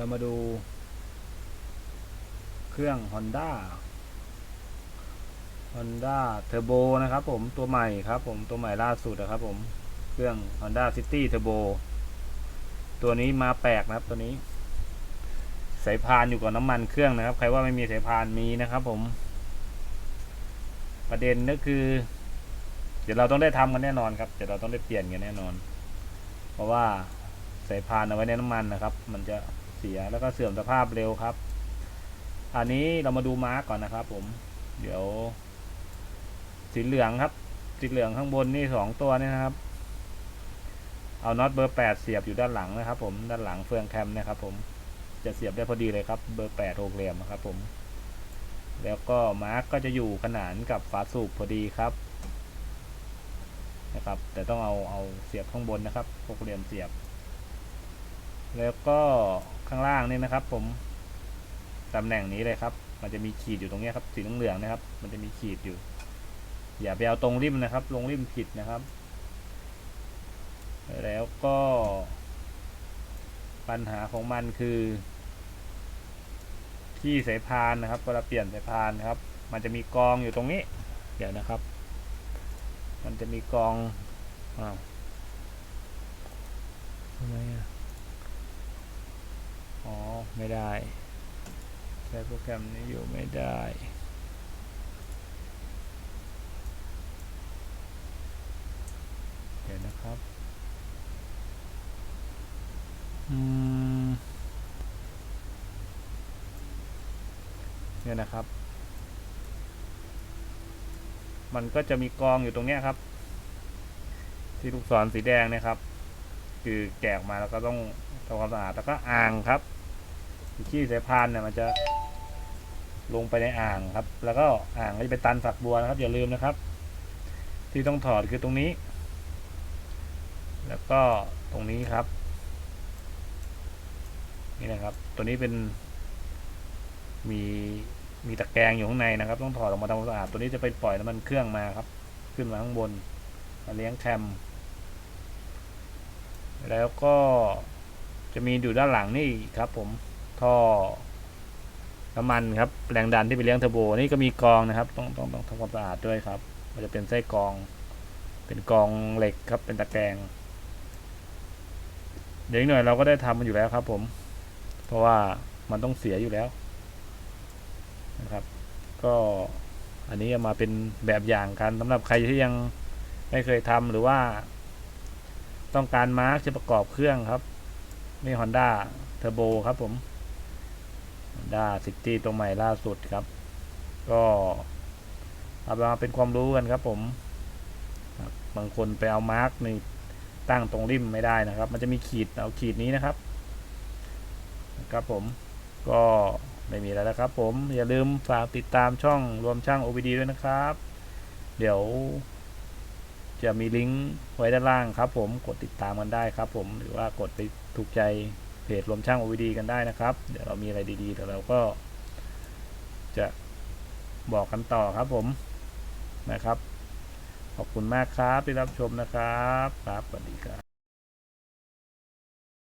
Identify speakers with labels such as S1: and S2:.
S1: เรามาดูเครื่อง Honda Honda Turbo นะครับผมตัวใหม่ครับผมตัวใหม่ล่าสุดนะครับผมเครื่อง Honda City Turbo ตัวนี้มาแปลกนะครับตัวนี้ สายพานอยู่กับน้ำมันเครื่องนะครับ ใครว่าไม่มีสายพานมีนะครับผม ประเด็นก็คือ เดี๋ยวเราต้องได้ทำกันแน่นอนครับเดี๋ยวเราต้องได้เปลี่ยนกันแน่นอน เพราะว่าสายพานเอาไว้ในน้ำมันนะครับ มันจะ เสียแล้วก็เสื่อมสภาพเร็วครับ อันนี้เรามาดูมาร์กก่อนนะครับ ผม เดี๋ยว สีเหลืองครับ สีเหลืองข้างบนนี่สองตัวนี่นะครับ เอาน็อตเบอร์แปดเสียบอยู่ด้านหลังนะครับ ผม ด้านหลังเฟืองแคมนะครับ ผม จะเสียบได้พอดีเลยครับ เบอร์แปดหกเหลี่ยมครับ ผม แล้วก็มาร์กก็จะอยู่ขนานกับฝาสูบพอดีครับนะครับแต่ต้องเอาเอาเสียบข้างบนนะครับหกเหลี่ยมเสียบ แล้วก็ ข้างล่างนี่นะครับ ผมตำแหน่งนี้เลยครับ มันจะมีขีดอยู่ตรงนี้ครับสีเหลืองๆนะครับ มันจะมีขีดอยู่ อย่าไปเอาตรงริมนะครับ ลงริมผิดนะครับ แล้วก็ ปัญหาของมันคือ ที่สายพานนะครับเวลาเปลี่ยนสายพานนะครับ มันจะมีกองอยู่ตรงนี้ เดี๋ยวนะครับ มันจะมีกองอ้าวทำไมอะ อ๋อ ไม่ได้ ใช้โปรแกรมนี้อยู่ไม่ได้เดี๋ยวนะครับ อืม เนี่ยนะครับ มันก็จะมีกองอยู่ตรงเนี้ยครับ ที่ลูกศรสีแดงเนี่ยครับ คือแกะออกมาแล้วก็ต้องทำความสะอาดแล้วก็อ่างครับขี้สายพานเนี่ยมันจะลงไปในอ่างครับ แล้วก็อ่างก็จะไปตันฝักบัวนะครับ อย่าลืมนะครับ ที่ต้องถอดคือตรงนี้ แล้วก็ตรงนี้ครับ นี่นะครับ ตัวนี้เป็นมีมีตะแกรงอยู่ข้างในนะครับ ต้องถอดออกมาทำความสะอาดตัวนี้จะไปปล่อยน้ำมันเครื่องมาครับ ขึ้นมาข้างบนมาเลี้ยงแคม แล้วก็จะมีอยู่ด้านหลังนี่ครับผมท่อน้ำมันครับแรงดันที่ไปเลี้ยงเทอร์โบนี่ก็มีกรองนะครับ ต้องต้องต้องทำความสะอาดด้วยครับ มันจะเป็นไส้กรอง เป็นกรองเหล็กครับ เป็นตะแกรงเดี๋ยวหน่อยเราก็ได้ทำมันอยู่แล้วครับ ผม เพราะว่ามันต้องเสียอยู่แล้วนะครับ ก็อันนี้มาเป็นแบบอย่างกันสำหรับใครที่ยังไม่เคยทำหรือว่า ต้องการมาร์กจะประกอบเครื่องครับนี่ Honda Turbo ครับผม Honda City ตัวใหม่ล่าสุดครับ ก็เอามาเป็นความรู้กันครับผมบบางคนไปเอามาร์กในตั้งตรงริมไม่ได้นะครับ มันจะมีขีดเอาขีดนี้นะครับ ครับผมก็ไม่มีแล้วนะครับผมอย่าลืมฝากติดตามช่องรวมช่าง OBD ด้วยนะครับ เดี๋ยว จะมีลิงก์ไว้ด้านล่างครับผมกดติดตามกันได้ครับผมหรือว่ากดไปถูกใจเพจรวมช่าง OVD กันได้นะครับ เดี๋ยวเรามีอะไรดีๆเดี๋ยวเราก็ จะบอกกันต่อครับผมนะครับ ขอบคุณมากครับที่รับชมนะครับ ครับสวัสดีครับ